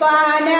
Bye now.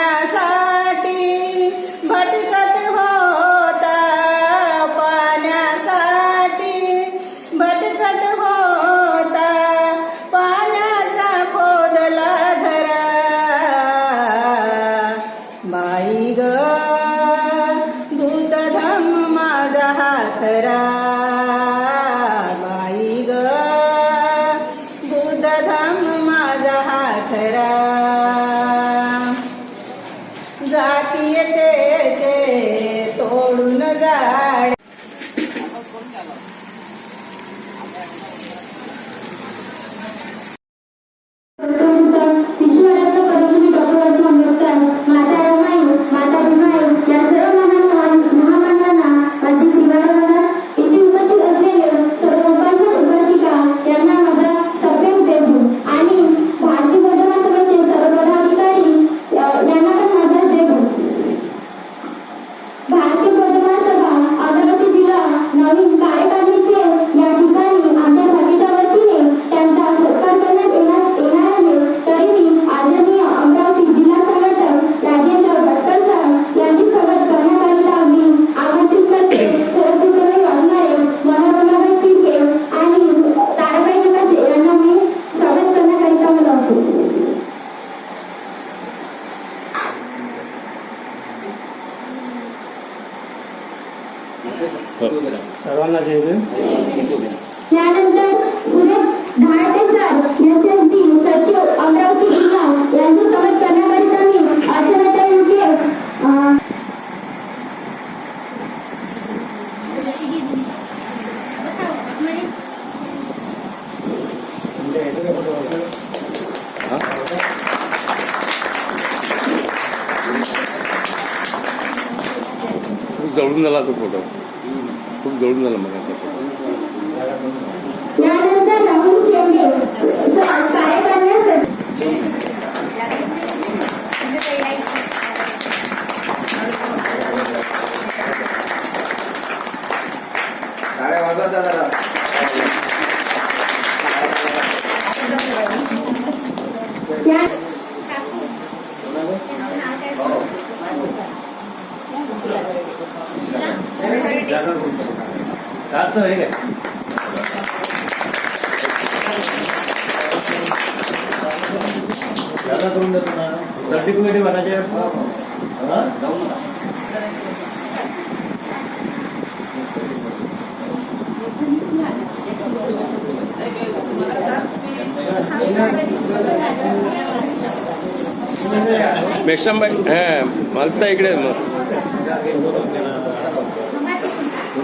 जळून झाला तो फोटो. खूप जळून झाला मला. चारचं काय दादा करून देतो ना सर्टिफिकेट बनायचे जाऊ ना मेक्षांबाई हां मालता इकडे मग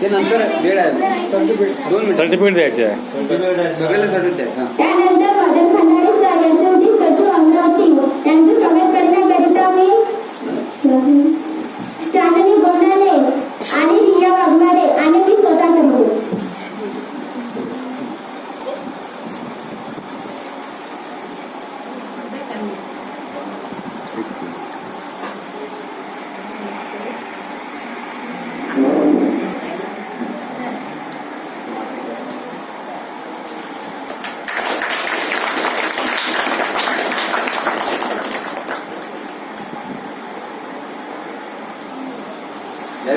ते नंतर वेळ आहे दोन मिनिट सर्टिफिकेट द्यायचे आहे सर्टिफिकेट आहे सगळ्याला सर्टिफिकेट द्या हां त्यानंतर मदन खंडाळे सर यांचे होते सचिव अमरावती यांचे स्वागत करण्याकरिता मी चांदनी गोंडाने आणि रिया वाघमारे आणि मी स्वतः करते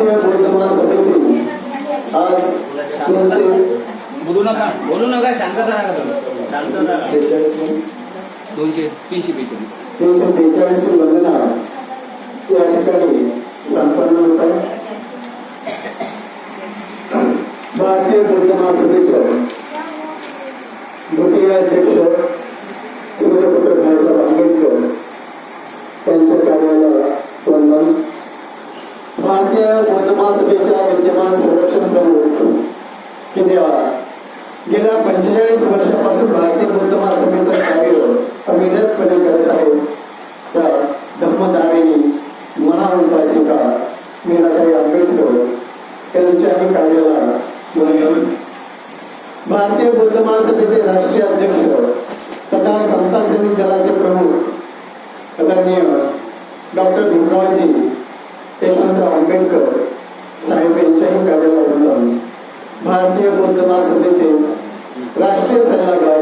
भारतीय बौद्ध महासभेची आज बोलू नका बोलू नका शांतता राहा बेचाळीसवी दोनशे तीनशे पेज तीनशे बेचाळीसवी वंदना या ठिकाणी संपन्न होत आहे. भारतीय बौद्ध महासभेचे द्वितीय अध्यक्ष पंचेचाळीस वर्षापासून भारतीय बौद्ध महासभेचं कार्य अविरतपणे करत आहे त्या धर्मदारिणी महाउपासिका मीराबाई आंबेडकर यांच्याही कार्याला वंदन. भारतीय बौद्ध महासभेचे राष्ट्रीय अध्यक्ष तथा समता सैनिक दलाचे प्रमुख आदरणीय डॉक्टर भीमरावजी यशवंतराव आंबेडकर साहेब यांच्याही कार्याला वंदन. भारतीय बौद्ध महासभेचे राष्ट्रीय सल्लागार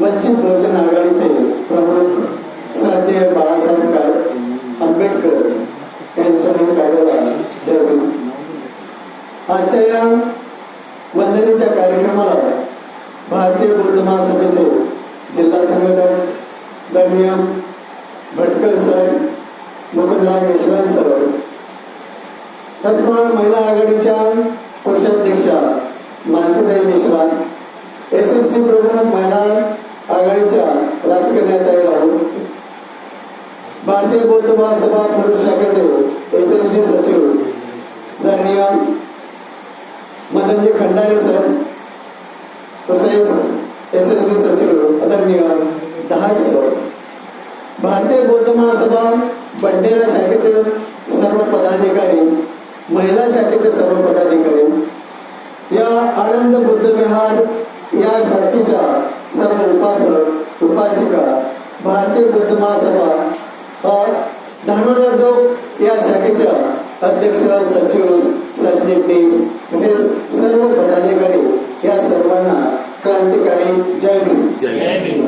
वंचित बहुजन आघाडीचे प्रमुख श्रद्धेय बाळासाहेब कार- आंबेडकर यांच्या कार्याला जय आजच्या या वंदनेच्या कार्यक्रमाला भारतीय बौद्ध महासभेचे जिल्हा संघटक दरम्यान भटकर सर मुकुंदराव यशवंत सर त्याचप्रमाणे महिला आघाडीच्या कोषाध्यक्षा Maltibai Mishra S S T प्रमुख महिला आघाडीच्या राजकन्याताई राऊत भारतीय बौद्ध महासभा पुरुष शाखेचे एस एस टी सचिव दरम्या मदनजी खंडारे सर तसेच एस एस टी सचिव आदरणीय दहाड सर. भारतीय बौद्ध महासभा बंडेरा शाखेचे सर्व पदाधिकारी महिला शाखेचे सर्व पदाधिकारी या आनंद बुद्ध विहार या शाखेच्या सर्व उपासक उपासिका भारतीय बौद्ध महासभा जो या शाखेच्या अध्यक्ष सचिव सरचिटणीस तसेच सर्व पदाधिकारी या सर्वांना क्रांतिकारी जय भीम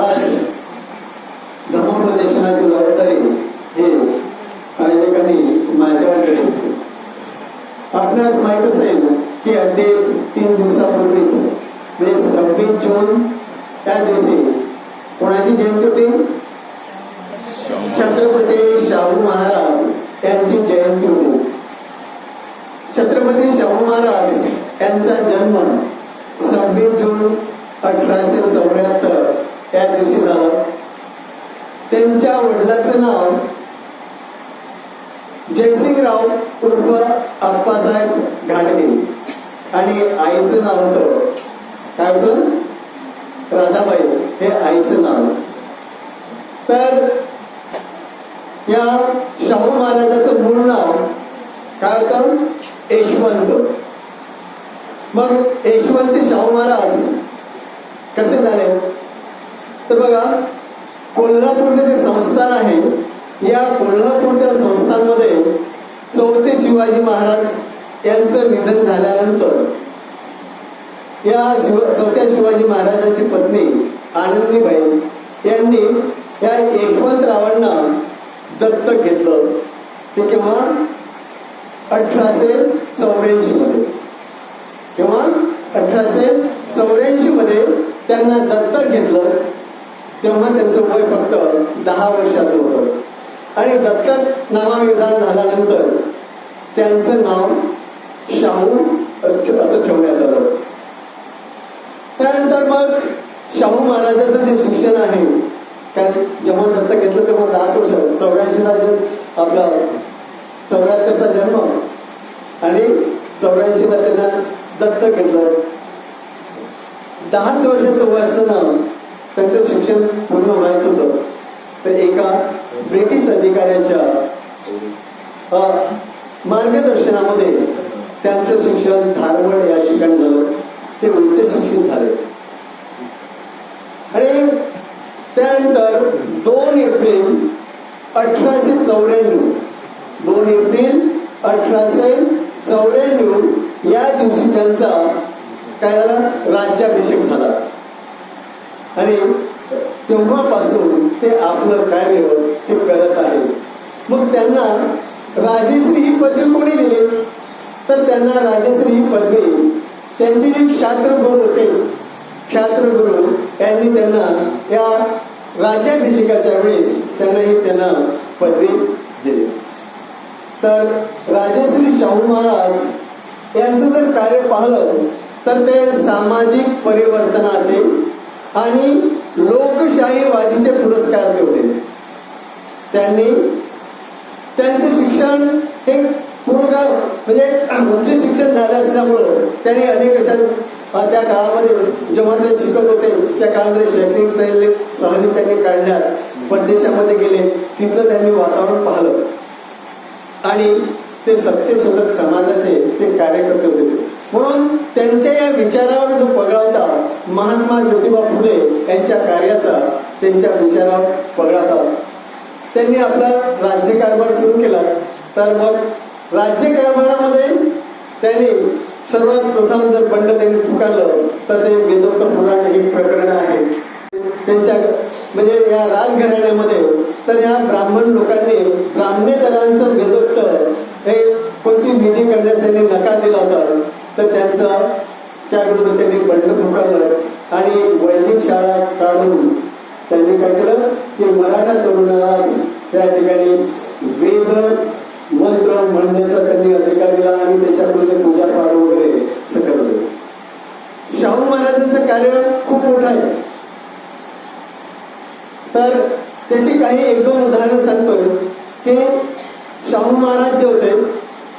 आज धर्मोपदेशनाची जबाबदारी हे आयोजकांनी माझ्याकडे. आपणास माहीत असेल की अगदी तीन दिवसापूर्वीच म्हणजे सव्वीस जून त्या दिवशी. कोणाची जयंती होती? छत्रपती शाहू महाराज यांची जयंती होती. छत्रपती शाहू महाराज यांचा जन्म सव्वीस जून अठराशे चौऱ्याहत्तर या दिवशी झाला. त्यांच्या वडिलाचं नाव जयसिंगराव उर्फ आप्पासाहेब घाटगे. आणि आईचं नाव होतं काय होतं? राधाबाई. हे आईचं नाव. तर या शाहू महाराजाचं मूळ नाव काय होतं? यशवंत. मग यशवंतचे शाहू महाराज कसे झाले? तर बघा कोल्हापूरचे जे संस्थान आहे या कोल्हापूरच्या संस्थांमध्ये चौथे शिवाजी महाराज यांचं निधन झाल्यानंतर या शिव चौथ्या शिवाजी महाराजांची पत्नी आनंदीबाई यांनी या यशवंतरावांना दत्तक घेतलं. ते केव्हा? अठराशे चौऱ्याऐंशी मध्ये. किंवा अठराशे चौऱ्याऐंशी मध्ये त्यांना दत्तक घेतलं. तेव्हा त्यांचं वय फक्त दहा वर्षाचं होतं. आणि दत्तक नामाविधान झाल्यानंतर त्यांचं नाव शाहू असं ठेवण्यात आलं. त्यानंतर मग शाहू महाराजांचं जे शिक्षण आहे कारण जेव्हा दत्त घेतलं तेव्हा दहाच वर्ष चौऱ्याऐंशीचा जन्म आपला चौऱ्याहत्तरचा जन्म. आणि चौऱ्याऐंशीला त्यांना दत्त घेतलं. दहाच वर्षाचं वय असताना त्यांचं शिक्षण पूर्ण व्हायचं होतं. तर एका ब्रिटिश अधिकाऱ्याच्या मार्गदर्शनामध्ये त्यांचं शिक्षण धारवड या ठिकाणी झालं ते उच्च शिक्षित झाले. आणि त्यानंतर दोन एप्रिल अठराशे चौऱ्याण्णव दोन एप्रिल अठराशे चौऱ्याण्णव या दिवशी त्यांचा काय झाला? राज्याभिषेक झाला. आणि तेव्हापासून ते आपलं कार्य ते करत आहे. मग त्यांना राजेश्री ही पदवी कोणी दिली? तर त्यांना राजेश्री ही पदवी त्यांचे जे क्षात्रगुरु होते क्षात्रगुरु यांनी त्यांना या राज्याभिषेकाच्या वेळेस त्यांना ही त्यांना पदवी दिली. तर राजेश्री शाहू महाराज यांचं जर कार्य पाहिलं तर ते सामाजिक परिवर्तनाचे आणि लोकशाहीवादीचे पुरस्कार ते त्यांनी त्यांचे शिक्षण हे पूर्वगा म्हणजे उच्च शिक्षण झालं असल्यामुळं त्यांनी अनेक अशा त्या काळामध्ये जेव्हा ते शिकत होते त्या काळामध्ये शैक्षणिक सहली सहली त्यांनी काढल्या. परदेशामध्ये गेले तिथलं त्यांनी वातावरण पाहिलं. आणि ते सत्यशोधक समाजाचे ते कार्यकर्ते होते. म्हणून त्यांच्या या विचारावर जो पगडा होता महात्मा ज्योतिबा फुले यांच्या कार्याचा त्यांच्या विचारावर पगडा होता. त्यांनी आपला राज्यकारभार सुरू केला. तर मग राज्यकारभारामध्ये त्यांनी सर्वात प्रथम जर बंड त्यांनी पुकारलं तर ते वेदोक्त पुराण हे प्रकरण आहे. त्यांच्या म्हणजे या राजघराण्यामध्ये तर ह्या ब्राह्मण लोकांनी ब्राह्मणेतरांचं वेदोक्त हे कोणती विधी करण्यास त्यांनी नकार दिला होता? तर त्यांचं त्याबरोबर त्यांनी बंड पुकारलं आणि वैदिक शाळा काढून त्यांनी काय केलं की मराठा तरुणाला त्या ठिकाणी वेद मंत्र म्हणण्याचा त्यांनी अधिकार दिला आणि त्याच्याकडून पूजा पाठ वगैरे सगळं शाहू महाराजांचं कार्य खूप मोठं आहे. तर त्याची काही एक दोन उदाहरण सांगतोय. की शाहू महाराज जे होते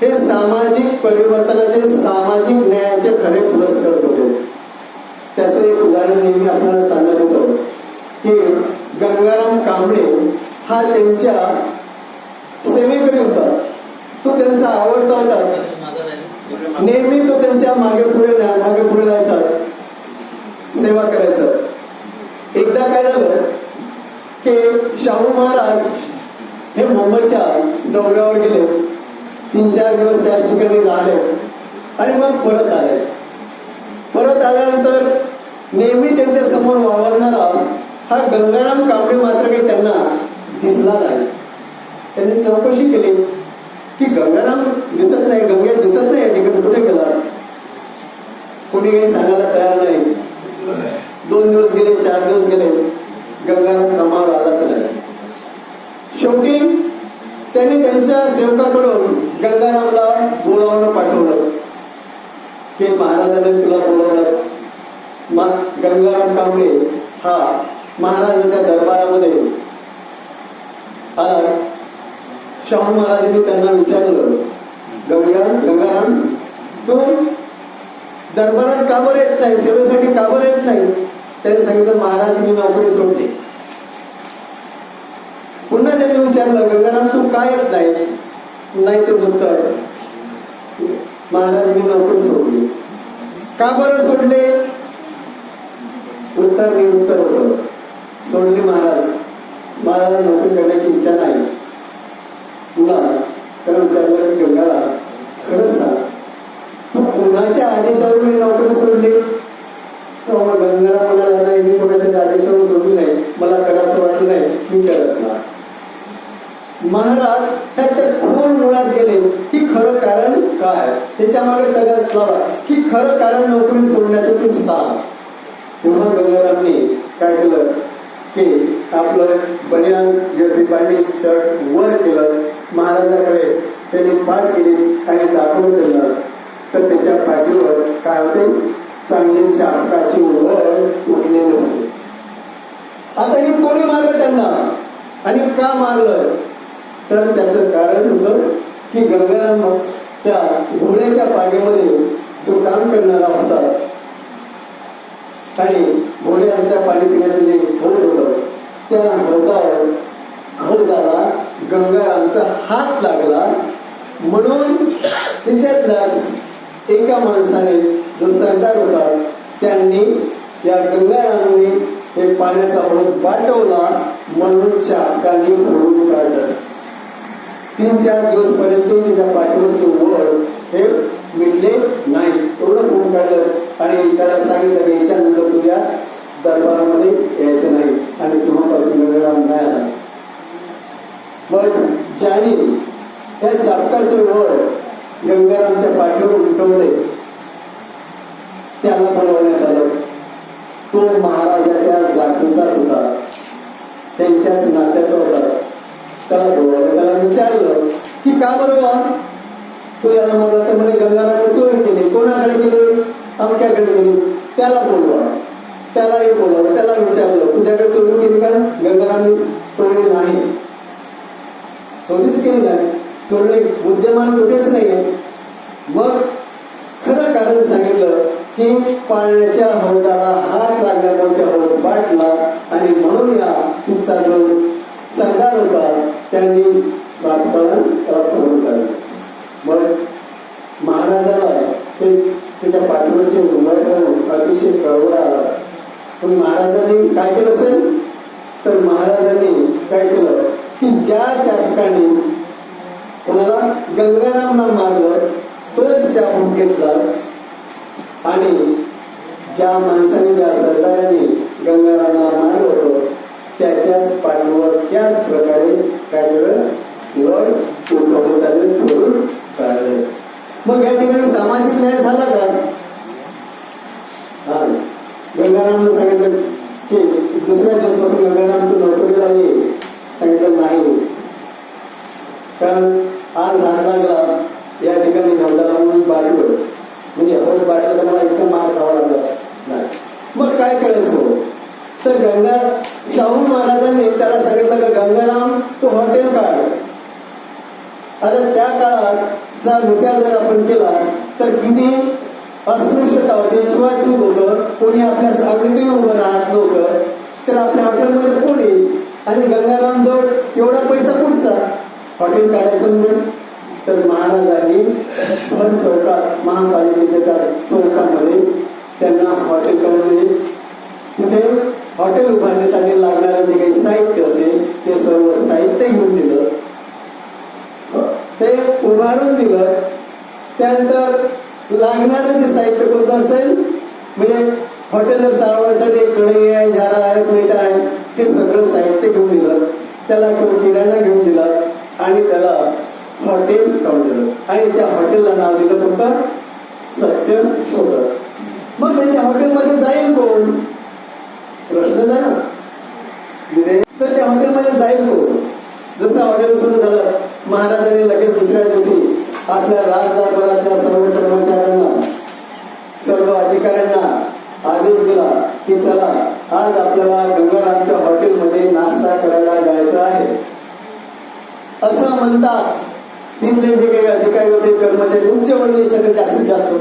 हे सामाजिक परिवर्तनाचे सामाजिक न्यायाचे खरे पुरस्कार होते. त्याचं एक उदाहरण नेहमी आपल्याला सांगत होतो की गंगाराम कांबळे हा त्यांच्या सेवेकरी होता. तो त्यांचा आवडता होता. नेहमी तो त्यांच्या मागे पुढे मागे पुढे जायचा सेवा करायचा. एकदा काय झालं की शाहू महाराज हे मुंबईच्या दौऱ्यावर गेले. तीन चार दिवस त्या ठिकाणी राहिले. आणि मग परत आले. परत आल्यानंतर नेहमी त्यांच्यासमोर वावरणारा हा गंगाराम कांबळे मात्र काही त्यांना दिसला नाही. त्यांनी चौकशी केली की गंगाराम दिसत नाही गंगे दिसत नाही तिकडे ठिकाणी. कुठे गेला? कोणी काही सांगायला तयार नाही. दोन दिवस गेले चार दिवस गेले. गंगाराम कामावर आलाच नाही. शेवटी त्यांनी त्यांच्या सेवकाकडून गंगारामला बोलावणं पाठवलं. की महाराजांनी तुला बोलावलं मग गंगाराम कांबळे हा महाराजांच्या दरबारामध्ये आला. शाहू महाराजांनी त्यांना विचारलं गंगा गंगाराम तू दरबारात का बरं येत नाही? सेवेसाठी का बरं येत नाही? त्याने सांगितलं महाराज मी नोकरी सोडली. पुन्हा त्यांनी विचारलं गंगाराम तू का येत नाही नाही ते उत्तर महाराज मी नोकरी सोडली. का बरं सोडले? उत्तर मी उत्तर होतं सोडली महाराज. मला नोकरी करण्याची इच्छा नाही. तुला तर विचारलं की गंगाला खरंच सांग. तू कोणाच्या आदेशावर मी नोकरी सोडली? तो मग गंगाला म्हणाला नाही मी कोणाच्या आदेशावर सोडली नाही मला करायचं वाटलं नाही मी करत नाही महाराज ह्या त्या खोल मुळात गेले. की खरं कारण काय? त्याच्यामागे तगात लावा. की खरं कारण नोकरी सोडण्याचं तू सांग. तेव्हा गंगारामने काय केलं? की आपलं बनियान जर्सी बांडी शर्ट वर केलं. महाराजाकडे त्याने पाठ केली आणि दाखवून दिलं तर त्याच्या पाठीवर काय होते? चांगली चाकाची वर उठलेले होते. आता हे कोणी मारलं त्यांना? आणि का मारलं? तर त्याचं कारण होतं की गंगाराम त्या घोड्याच्या पाठीमध्ये जो काम करणारा होता आणि घोड्याच्या पाणी पिण्याचं जे हौद होतं त्या हौदावर हौदाला गंगारामचा हात लागला. म्हणून त्याच्यातलाच एका माणसाने जो सरदार होता त्यांनी या गंगारामने हे पाण्याचा हौद वाटवला म्हणून चाकाने फोडून काढलं. तीन चार दिवस पर्यंत त्याच्या पाठीवरचे वळ हे मिटले नाही. एवढं कोण काढलं? आणि त्याला सांगितलं की याच्यानंतर तुझ्या दरबारामध्ये यायचं नाही. आणि तेव्हापासून गंगाराम नाही आला. मग ज्याने त्या चापकाचे वळ गंगारामच्या पाठीवर उलटवले त्याला बोलवण्यात आलं. तो महाराजाच्या जातीचाच होता. त्यांच्याच नात्याचा होता. त्याला डोळ्याने त्याला विचारलं की का बरोबर तो याला म्हणला तर म्हणे गंगाराने चोरी केली. कोणाकडे गेली अमक्याकडे गेली त्याला बोलवा. त्यालाही बोलवलं त्याला विचारलं तुझ्याकडे चोरी केली का? गंगारामने चोरी नाही. चोरीच केली नाही. चोरणे बुद्धिमान कुठेच नाहीये. मग खरं कारण सांगितलं की पाण्याच्या हौदाला हात लागल्यामुळे त्या हौद वाटला आणि म्हणून या तिचा जो सरदार होता त्यांनी सातपाळण त्याला करून मग महाराजाला ते त्याच्या पाठीवरचे उमर करून अतिशय प्रवळ आला. पण महाराजांनी काय केलं असेल? तर महाराजांनी काय केलं? की ज्या ठिकाणी कोणाला गंगारामना मारलं तोच चापून घेतला आणि ज्या माणसाने ज्या सरदाराने गंगारामला मारलं होतं त्याच्याच पाठीवर त्याच प्रकारे काय केलं वर उठवलं फोडून मग या ठिकाणी सामाजिक न्याय झाला का? हा. गंगारामनं सांगितलं की दुसऱ्या दिवसापासून गंगाराम तू नोकरीला ये सांगितलं नाही कारण आज झाड लागला या ठिकाणी धंदाला म्हणून बाटलं म्हणजे हौस बाटलं तर मला इतका मार खावा लागला नाही मग काय करायचं तर गंगा शाहू महाराजांनी त्याला सांगितलं का गंगाराम तू हॉटेल काढ आता त्या काळाचा विचार जर आपण केला तर किती अस्पृश्यता होती शिवाछूत होतं कोणी आपल्या सावलीतही उभं राहत नव्हतं. तर आपल्या हॉटेलमध्ये कोणी आणि गंगाराम जवळ एवढा पैसा कुठचा? हॉटेल काढायचं म्हणून. तर महाराजांनी भर चौकात महापालिकेच्या त्या चौकामध्ये त्यांना हॉटेल काढले. तिथे हॉटेल उभारण्यासाठी लागणारं जे काही साहित्य असेल ते सर्व साहित्य घेऊन दिलं. ते उभारून दिलं. त्यानंतर लागणारं जे साहित्य कोणतं असेल म्हणजे हॉटेल चालवण्यासाठी कढई आहे झारा आहे प्लेट आहे. हे सगळं साहित्य घेऊन दिलं. त्याला किराणा घेऊन दिला आणि त्याला हॉटेल काढून दिलं. आणि त्या हॉटेलला नाव दिलं कोणतं सत्य शोधक. मग त्याच्या हॉटेलमध्ये जाईल कोण? प्रश्न झाला. तर त्या हॉटेलमध्ये जाईल कोण? जसं हॉटेल सुरू झालं महाराजांनी लगेच दुसऱ्या दिवशी आपल्या राजदरबारातल्या सर्व कर्मचाऱ्यांना सर्व अधिकाऱ्यांना आदेश दिला की चला आज आपल्याला गंगारामच्या हॉटेलमध्ये नाश्ता करायला जायचं आहे. असं म्हणताच तिथले जे काही अधिकारी होते कर्मचारी उच्च वर्णीय सगळे जास्तीत जास्त.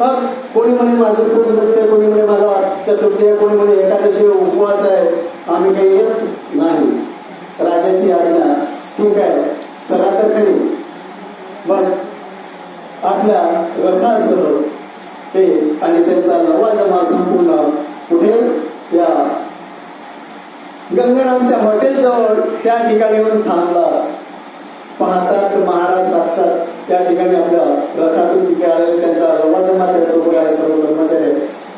मग कोणी म्हणे माझं पूर्ण दुखते कोणी म्हणे मला चतुर्थी आहे कोणी म्हणे एकादशी उपवास आहे. आम्ही काही येत नाही. राजाची आज्ञा ठीक आहे. चला तर खरी. मग आपल्या रथासह ते आणि त्यांचा नवा जमा संपूर्ण कुठे त्या गंगारामच्या हॉटेल जवळ त्या ठिकाणी येऊन थांबला. पाहतात महाराज साक्षात त्या ठिकाणी आपल्या रथातून तिथे आलेले त्यांचा लवाजमा त्यासोबत आहे सर्व कर्मचारी.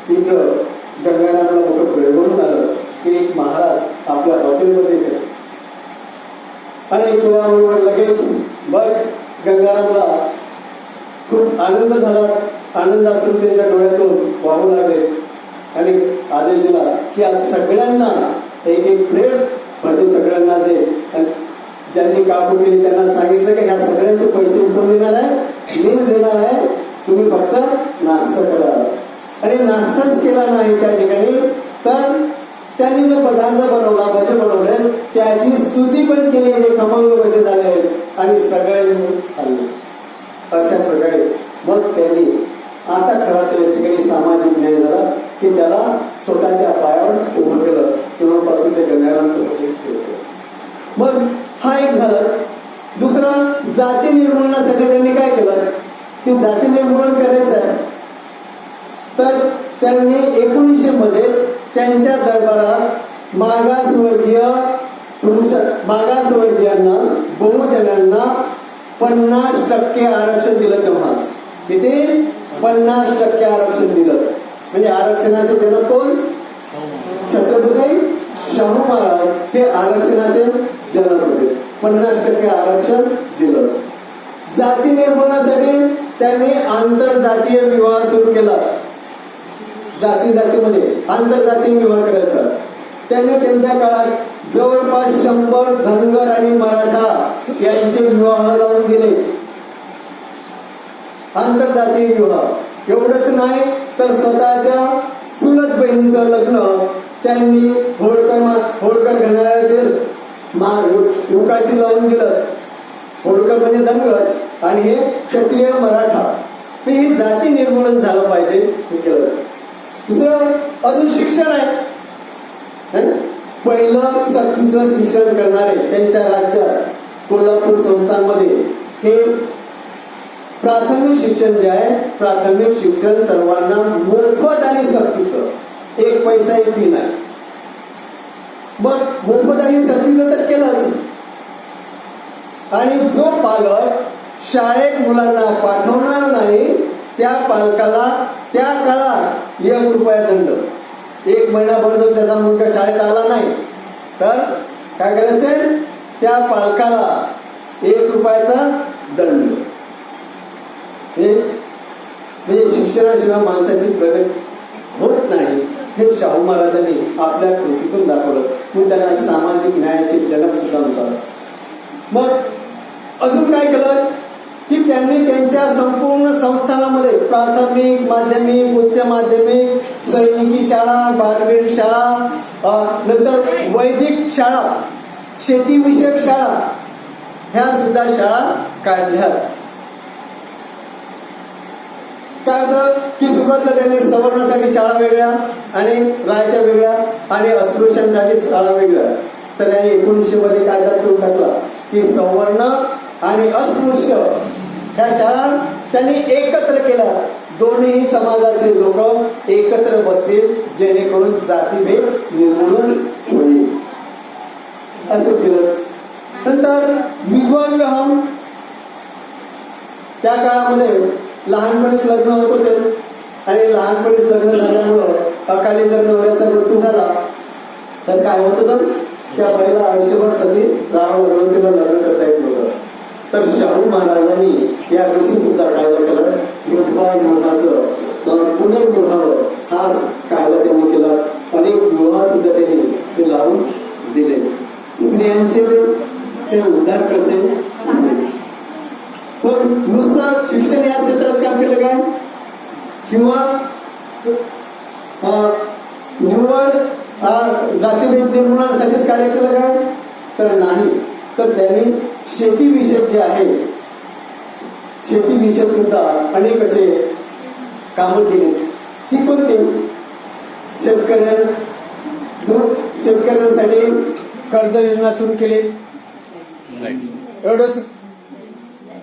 तिकडं गंगारामला मोठं बेळवून आलं की एक महाराज आपल्या हॉटेलमध्ये येते आणि तुला लगेच बघ गंगारामला खूप आनंद झाला. आनंद असून त्यांच्या डोळ्यातून वाहू लागले. आणि आदेश दिला की आज सगळ्यांना एक एक प्लेट म्हणजे सगळ्यांना दे. ज्यांनी काबू केली त्यांना सांगितलं की ह्या सगळ्यांचे पैसे उठून देणार आहे मीच देणार आहे. तुम्ही फक्त नाश्ता करा. आणि नाश्ताच केला नाही त्या ठिकाणी तर त्यांनी जो पदार्थ बनवला भजे बनवले त्याची स्तुती पण केली जे खमंग भजे झाले. आणि सगळ्यांनी खाल्ले. अशा प्रकारे मग त्यांनी आता खरं तर या ठिकाणी सामाजिक न्याय झाला की त्याला स्वतःच्या पायावर उभं केलं तेव्हापासून ते गंगारामचं मग हा एक झालं. दुसरं जाती निर्मूलनासाठी त्यांनी काय केलं? की जाती निर्मूलन करायचं आहे. तर त्यांनी एकोणीसशे मध्येच त्यांच्या दरबारात मागासवर्गीय पुरुष मागासवर्गीयांना बहुजनांना पन्नास टक्के आरक्षण दिलं तेव्हाच. तिथे पन्नास टक्के आरक्षण दिलं. म्हणजे आरक्षणाचे जनक कोण? छत्रपती शाहू महाराज हे आरक्षणाचे जनक होते. पन्नास टक्के आरक्षण दिलं. जाती निर्मूलनासाठी त्यांनी आंतरजातीय विवाह सुरू केला. जाती जातीमध्ये आंतरजातीय विवाह करायचा. त्यांनी त्यांच्या काळात जवळपास शंभर धनगर आणि मराठा यांचे विवाह लावून दिले. आंतरजातीय विवाह. एवढंच नाही तर स्वतःच्या चुलत बहिणीचं लग्न त्यांनी होळकर मा- होळकर घराण्यातील मा लावून दिलं. होळकर म्हणजे धनगर आणि हे क्षत्रिय मराठा. हे जाती निर्मूलन झालं पाहिजे हे केलं. दुसरं अजून शिक्षण आहे. पहिलं सक्तीचं शिक्षण करणारे त्यांच्या राज्यात कोल्हापूर संस्थांमध्ये हे प्राथमिक शिक्षण जे आहे प्राथमिक शिक्षण सर्वांना मोफत आणि सक्तीचं. एक पैसा एक फी नाही. मग मोफत आणि सक्तीचं तर केलंच. आणि जो पालक शाळेत मुलांना पाठवणार नाही त्या पालकाला त्या काळात एक रुपया दंड. एक महिनाभर जर त्याचा मुलगा शाळेत आला नाही तर काय करायचं? त्या पालकाला एक रुपयाचा दंड. हे म्हणजे शिक्षणाशिवाय माणसाची प्रगती होत नाही. हे शाहू महाराजांनी आपल्या कृतीतून दाखवलं. मग त्यांना सामाजिक न्यायाचे जनक सुद्धा म्हणतात. मग अजून काय केलं? की त्यांनी त्यांच्या संपूर्ण संस्थानामध्ये प्राथमिक माध्यमिक उच्च माध्यमिक सैनिकी शाळा बालवीर शाळा नंतर वैदिक शाळा शेतीविषयक शाळा ह्या सुद्धा शाळा काढल्या काय होतं की सुरुवातला त्यांनी सवर्णासाठी शाळा वेगळ्या आणि रायच्या वेगळ्या आणि अस्पृश्यांसाठी शाळा वेगळ्या. तर त्यांनी एकोणीसशे मध्ये कायदा सुरू टाकला की सवर्ण आणि अस्पृश्य ह्या शाळा त्यांनी एकत्र केल्या. दोन्ही समाजाचे लोक एकत्र बसतील जेणेकरून जातीभेद निर्मूलन होईल. असं केलं. नंतर विधवा विवाह त्या काळामध्ये लहानपणीच लग्न होत होते. आणि लहानपणीच लग्न झाल्यामुळं अकाली जर नवऱ्याचा मृत्यू झाला तर काय होत होतं? त्या बाईला आयुष्यभर सती राहावं तिला लग्न करता येत होतं तर शाहू महाराजांनी या वर्षी सुद्धा कायदा केला? विधवा विवाहाचं पुनर्विवाह हा कायदा त्यांनी केला. अनेक विवाह सुद्धा त्यांनी ते लावून दिले. स्त्रियांचे ते उद्धार करते पण नुसतं शिक्षण या क्षेत्रात काम केलं काय? किंवा निव्वळ जातीभेद निर्मूलनासाठीच कार्य केलं काय? तर नाही. तर त्यांनी शेतीविषयक जे आहे शेतीविषयक सुद्धा अनेक असे कामं केली. ती कोणती? शेतकऱ्यां शेतकऱ्यांसाठी कर्ज योजना सुरू केली एवढंच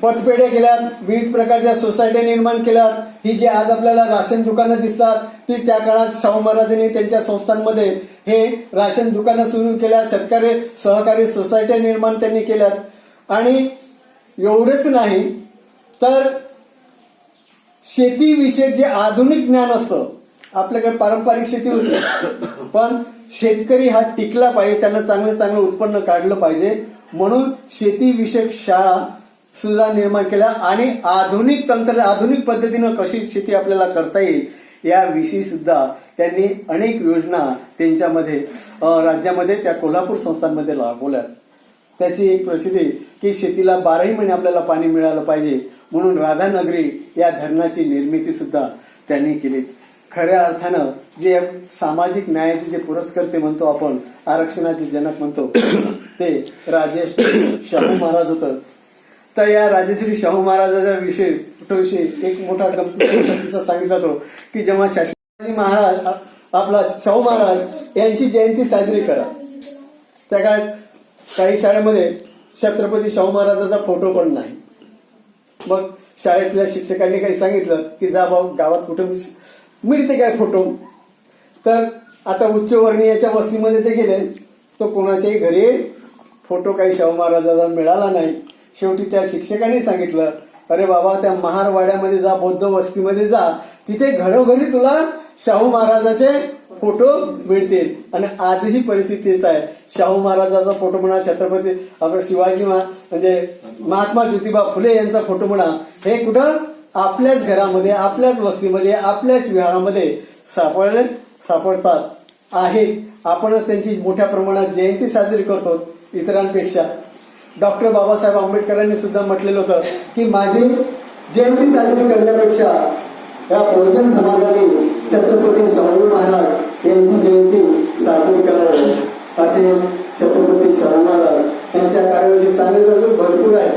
पतपेढ्या केल्यात विविध प्रकारच्या सोसायट्या निर्माण केल्यात. ही जी आज आपल्याला राशन दुकानं दिसतात ती त्या काळात शाहू महाराजांनी त्यांच्या संस्थांमध्ये हे राशन दुकानं सुरू केल्या सरकारी सहकारी सोसायट्या निर्माण त्यांनी केल्यात. आणि एवढंच नाही तर शेतीविषयक जे आधुनिक ज्ञान असतं आपल्याकडे पारंपरिक शेती होती. पण शेतकरी हा टिकला पाहिजे त्यांना चांगलं चांगलं उत्पन्न काढलं पाहिजे. म्हणून शेतीविषयक शाळा सुद्धा निर्माण केल्या आणि आधुनिक तंत्र आधुनिक पद्धतीनं कशी शेती आपल्याला करता येईल याविषयी सुद्धा त्यांनी अनेक योजना त्यांच्यामध्ये राज्यामध्ये त्या कोल्हापूर संस्थांमध्ये राबवल्या. त्याची एक प्रसिद्धी की शेतीला बाराही महिने आपल्याला पाणी मिळालं पाहिजे म्हणून राधानगरी या धरणाची निर्मिती सुद्धा त्यांनी केली. खऱ्या अर्थानं जे सामाजिक न्यायाचे जे पुरस्कर्ते म्हणतो आपण आरक्षणाचे जनक म्हणतो ते राजेश शाहू महाराज होतं. तर या राजश्री शाहू महाराजाच्या विषयी विषयी एक मोठा गमतीचा सांगितला तो की जेव्हा शास्त्री महाराज आपला शाहू महाराज यांची जयंती साजरी करा. त्या काळात काही शाळेमध्ये छत्रपती शाहू महाराजाचा फोटो पण नाही. मग शाळेतल्या शिक्षकांनी काही सांगितलं की जा भाऊ गावात कुठं मिळते काय फोटो तर आता उच्चवर्णीयाच्या वस्तीमध्ये ते गेले. तो कोणाच्याही घरी फोटो काही शाहू महाराजाचा मिळाला नाही. शेवटी त्या शिक्षकांनी सांगितलं अरे बाबा त्या महारवाड्यामध्ये जा बौद्ध वस्तीमध्ये जा तिथे घरोघरी तुला शाहू महाराजाचे फोटो मिळतील. आणि आजही परिस्थितीच आहे. शाहू महाराजाचा फोटो म्हणा छत्रपती आपला शिवाजी म्हणजे महात्मा ज्योतिबा फुले यांचा फोटो म्हणा हे कुठं? आपल्याच घरामध्ये आपल्याच वस्तीमध्ये आपल्याच विहारामध्ये सापड सापडतात. आहेत. आपणच त्यांची मोठ्या प्रमाणात जयंती साजरी करतो इतरांपेक्षा. डॉक्टर बाबासाहेब आंबेडकरांनी सुद्धा म्हटलेलं होतं की माझी जयंती साजरी करण्यापेक्षा या बहुजन समाजाने छत्रपती शाहू महाराज यांची जयंती साजरी करावी. असे छत्रपती शाहू महाराज यांच्या कार्याविषयी सांगायचं अजून भरपूर आहे.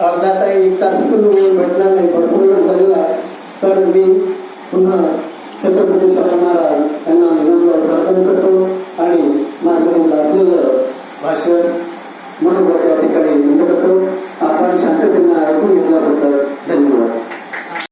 अर्धा तास एक तास पण भेटणार नाही भरपूर वेळ झालेला तर मी पुन्हा छत्रपती शाहू महाराज यांना अभिनंदन प्रार्थना करतो आणि माझं लाभलेलं भाषण म्हणून या ठिकाणी म्हणलं जातं. आपण शांततेला ऐकून घेतलं होतं धन्यवाद.